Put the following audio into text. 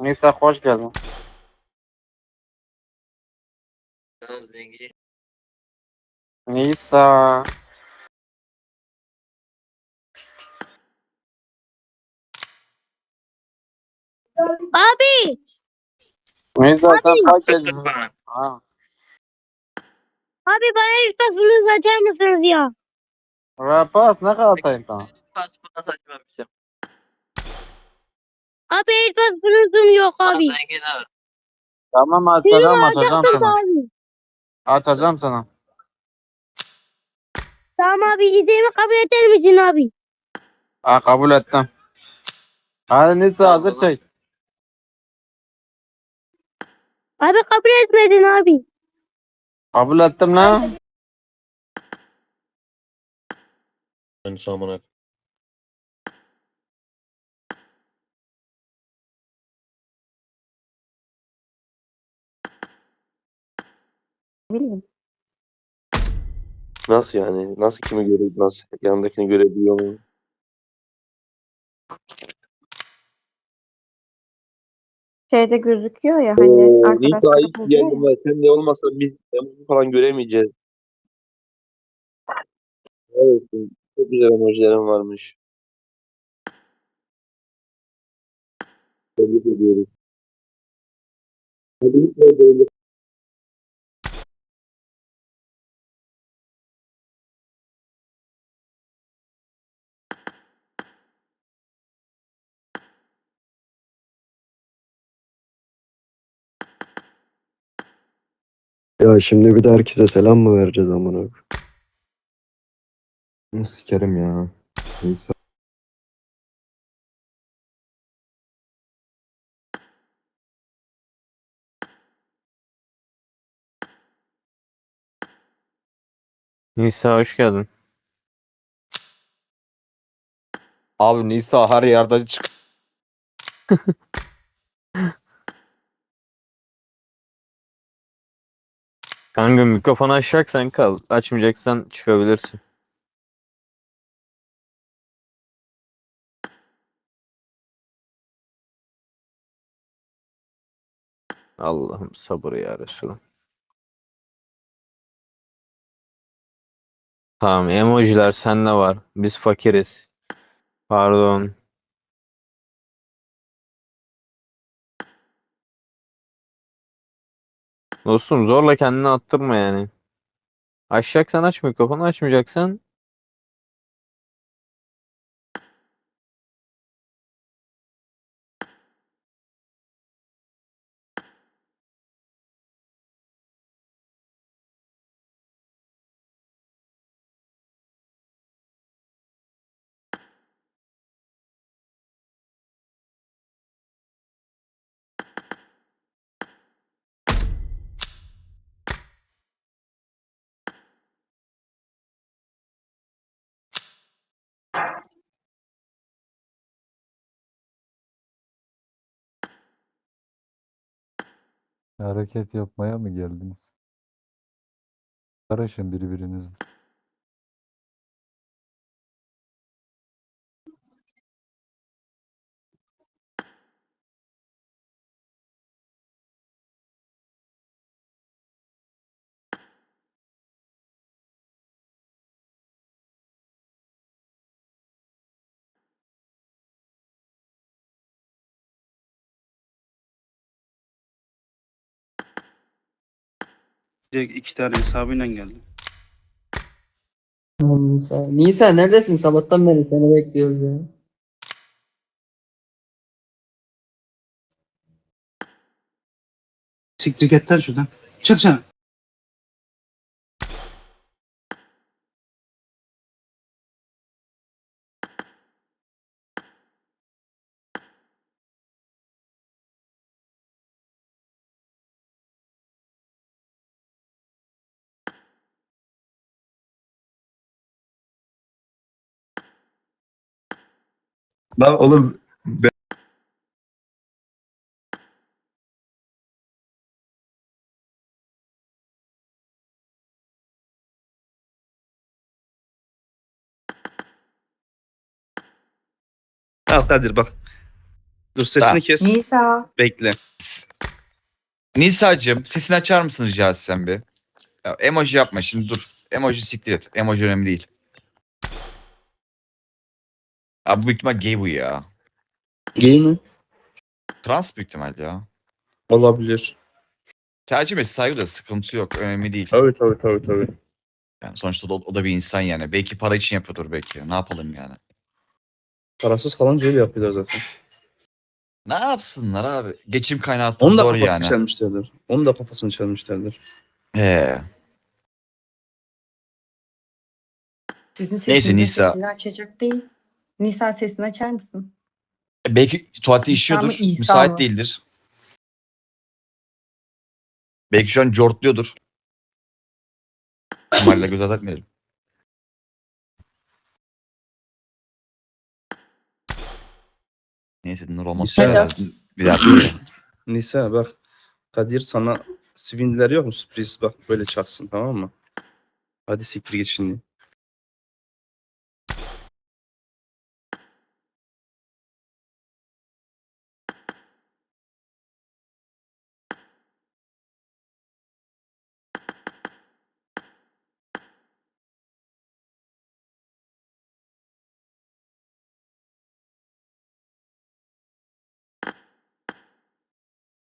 Neyse hoş geldin. Tamam zengin. Nisa. Abi Nisa sen kaç yaşındasın? Ha. abi bana ilk tasmanızı açar mısınız ya? Rapas ne kadar? Pas bana saçma şey. Abi ilk tasmanızım yok Abi. Tamam açacağım açacağım Yok sana. abi. Açacağım sana. Tamam abi isteğimi kabul eder misin abi? Ha kabul ettim. Hadi Tamam, hazır çek. Abi kabul etmedin abi. Kabul ettim lan. Ben samana. Bilmiyorum. Nasıl yani? Nasıl kimi görebiliyor? Nasıl yanındakini görebiliyor mu? şeyde gözüküyor ya hani Oo, Nisa arkadaşlar ve sen de olmasa biz emoji falan göremeyeceğiz. Evet. Çok güzel emojilerim varmış. Tebrik ediyoruz. Hadi lütfen Ya şimdi bir de herkese selam mı vereceğiz amına koyayım? Sikerim ya. Neyse. Nisa hoş geldin. Abi Nisa her yerde çık. Kanka mikrofonu açacaksan kal. Açmayacaksan çıkabilirsin. Allah'ım sabır ya Resulüm. Tamam emojiler sende var. Biz fakiriz. Pardon. Dostum zorla kendini attırma yani. Açacaksan aç mikrofonu açmayacaksan Hareket yapmaya mı geldiniz? Karışın birbirinizle. Direkt iki tane hesabıyla geldim. Nisa. Nisa neredesin? Sabahtan beri seni bekliyoruz ya. Siktir git lan şuradan. Çık dışarı. Lan oğlum Al Kadir bak. Dur sesini Tamam. kes. Nisa. Bekle. Nisa'cığım sesini açar mısın rica etsem bir? Ya, emoji yapma şimdi dur. Emoji siktir et. Emoji önemli değil. Abi büyük ihtimal gay bu ya. Gay mi? Trans büyük ihtimal ya. Olabilir. Tercih ve saygı da sıkıntı yok. Önemli değil. Tabii tabii tabii tabii. Yani sonuçta da, o da bir insan yani. Belki para için yapıyordur belki. Ne yapalım yani? Parasız kalınca öyle yapıyorlar zaten. Ne yapsınlar abi? Geçim kaynağı Onun da zor kafasını yani. çelmişlerdir. Onun da kafasını çelmişlerdir. He. Sizin Neyse, Nisa. açacak değil. Nisa sesini açar mısın? Belki tuvalete İsa işiyordur. mı, İsa müsait mı? değildir. Belki şu an cortluyordur. İhtimalle göz ardı etmeyelim. Neyse Nur olmaz. Nisa. Bir dakika. Nisa bak. Kadir sana sivindiler yok mu sürpriz? Bak böyle çaksın tamam mı? Hadi siktir git şimdi.